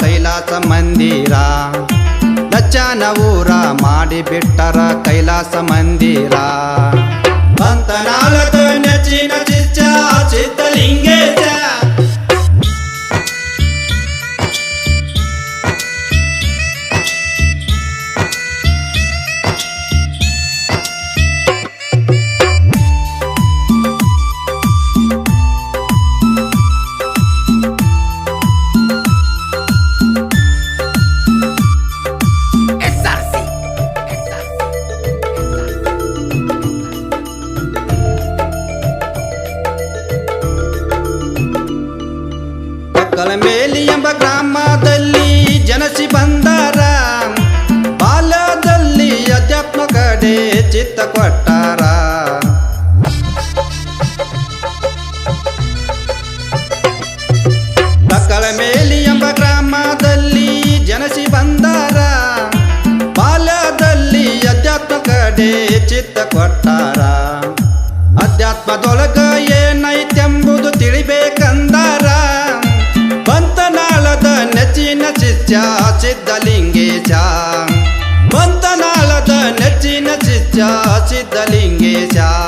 ಕೈಲಾಸ ಮಂದಿರ. ನಚ್ಚನ ಊರ ಮಾಡಿ ಬಿಟ್ಟರ ಕೈಲಾಸ ಮಂದಿರ. ಬಂತನಾಳದ ಚಿತ್ತ ಕೊಟ್ಟಾರ ಮಕ್ಕಳ ಮೇಲಿ ಎಂಬ ಗ್ರಾಮದಲ್ಲಿ ಜನಸಿ ಬಂದಾರ. ಬಾಲ್ಯದಲ್ಲಿ ಅಧ್ಯಾತ್ಮ ಕಡೆ ಚಿತ್ತ ಕೊಟ್ಟಾರ ಅಧ್ಯಾತ್ಮದೊಳಗ ಏನೈತೆಂಬುದು ತಿಳಿಬೇಕಂದಾರ. ಬಂತನಾಳದ ನೆಚ್ಚಿನ ಶಿಷ್ಯ, ಸಿದ್ಧಲಿಂಗೇಶ. ချစ်တလိငယ်ချာ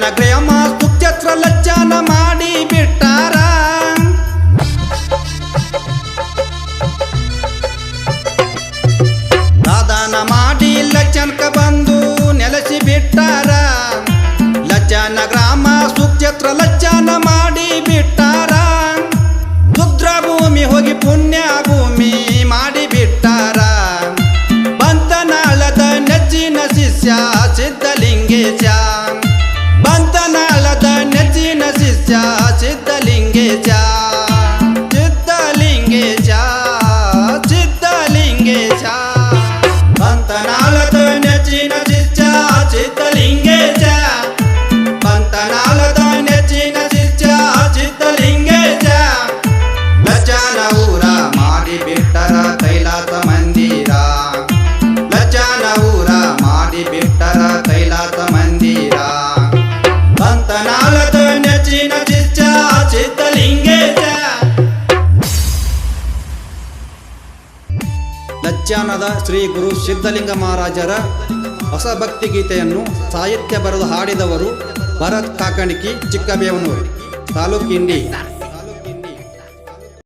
ಗ್ರಾಮ ಸುಕ್ಷತ್ರ ಲಚ್ಚನ ಮಾಡಿ ಬಿಟ್ಟಾರ? ದಾದಾನ ಮಾಡಿ ಲಚ್ಚನಕ ಬಂದು ನೆಲೆಸಿ ಬಿಟ್ಟಾರ? ಲಚ್ಚನ ಗ್ರಾಮ ಸುಕ್ಷತ್ರ ಲಚ್ಚನ ಮಾಡಿ ಬಿಟ್ಟಾರ? ರುದ್ರ ಭೂಮಿ ಹೋಗಿ ಪುಣ್ಯ ಭೂಮಿ ಮಾಡಿ ಬಿಟ್ಟಾರ? ಬಂತನಾಳದ ನೆಚ್ಚಿನ ಶಿಷ್ಯ ಲಚ್ಚಾನದ ಶ್ರೀ ಗುರು ಸಿದ್ಧಲಿಂಗ ಮಹಾರಾಜರ ಹೊಸ ಭಕ್ತಿ ಗೀತೆಯನ್ನು ಸಾಹಿತ್ಯ ಬರೆದು ಹಾಡಿದವರು ಭರತ್ ಕಾಕಣಿಕಿ ಚಿಕ್ಕಬೇವನೂರು ತಾಲೂಕು ಇಂಡಿ